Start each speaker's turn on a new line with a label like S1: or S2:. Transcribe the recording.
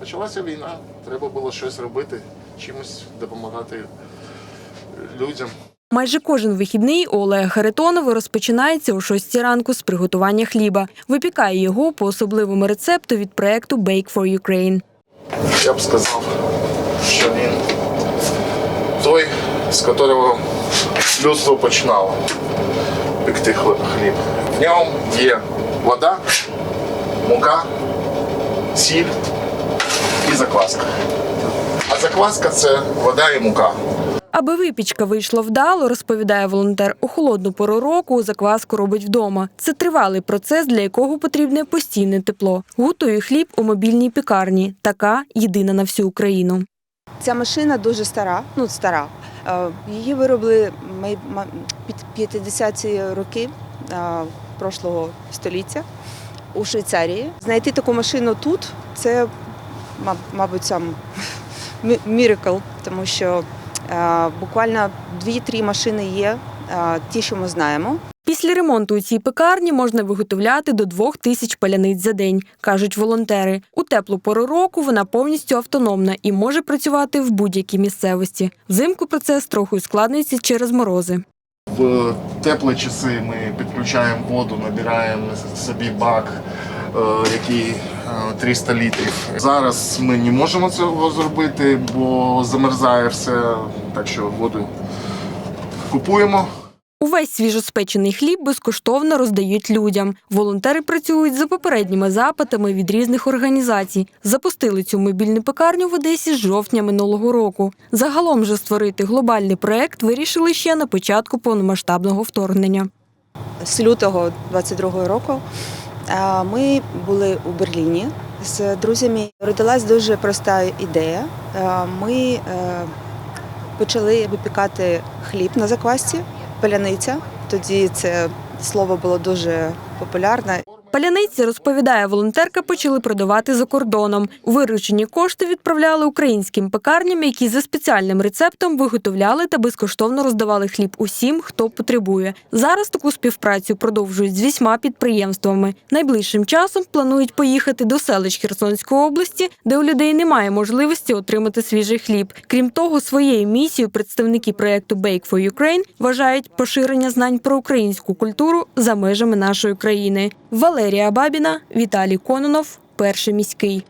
S1: почалася війна, треба було щось робити, чимось допомагати людям.
S2: Майже кожен вихідний у Олега Харитонова розпочинається о 6 ранку з приготування хліба. Випікає його по особливому рецепту від проекту Bake for Ukraine.
S1: Я б сказав, що він той, з якого людство починало пекти хліб. хліб. В ньому є вода, мука, сіль і закваска. А закваска це вода і мука.
S2: Аби випічка вийшла вдало, розповідає волонтер, у холодну пору року закваску робить вдома. Це тривалий процес, для якого потрібне постійне тепло. Готує хліб у мобільній пекарні. Така єдина на всю Україну.
S3: Ця машина дуже стара, ну стара. Е, Її виробили під 50-ті роки е, прошлого століття у Швейцарії. Знайти таку машину тут це, мабуть, сам мі- міракл, тому що е, буквально 2-3 машини є, е, ті, що ми знаємо.
S2: Після ремонту у цій пекарні можна виготовляти до двох тисяч паляниць за день, кажуть волонтери. У теплу пору року вона повністю автономна і може працювати в будь-якій місцевості. Взимку процес трохи ускладнюється через морози.
S1: В теплі часи ми підключаємо воду, набираємо собі бак, е, який 300 літрів. Зараз ми не можемо цього зробити, бо замерзає все, так що воду купуємо.
S2: Увесь свіжоспечений хліб безкоштовно роздають людям. Волонтери працюють за попередніми запитами від різних організацій. Запустили цю мобільну пекарню в Одесі з жовтня минулого року. Загалом же створити глобальний проект вирішили ще на початку повномасштабного вторгнення.
S3: з лютого 22-го року ми були у Берліні з друзями. Родилась дуже проста ідея. Ми е, почали випікати хліб на заквасці, паляниця. Тоді це слово було дуже популярне.
S2: Паляниці, розповідає волонтерка, почали продавати за кордоном. Виручені кошти відправляли українським пекарням, які за спеціальним рецептом виготовляли та безкоштовно роздавали хліб усім, хто потребує. Зараз таку співпрацю продовжують з вісьма підприємствами. Найближчим часом планують поїхати до селищ Херсонської області, де у людей немає можливості отримати свіжий хліб. Крім того, своєю місією представники проекту Bake for Ukraine вважають поширення знань про українську культуру за межами нашої країни. Валерія Бабіна, Віталій Кононов, перший міський.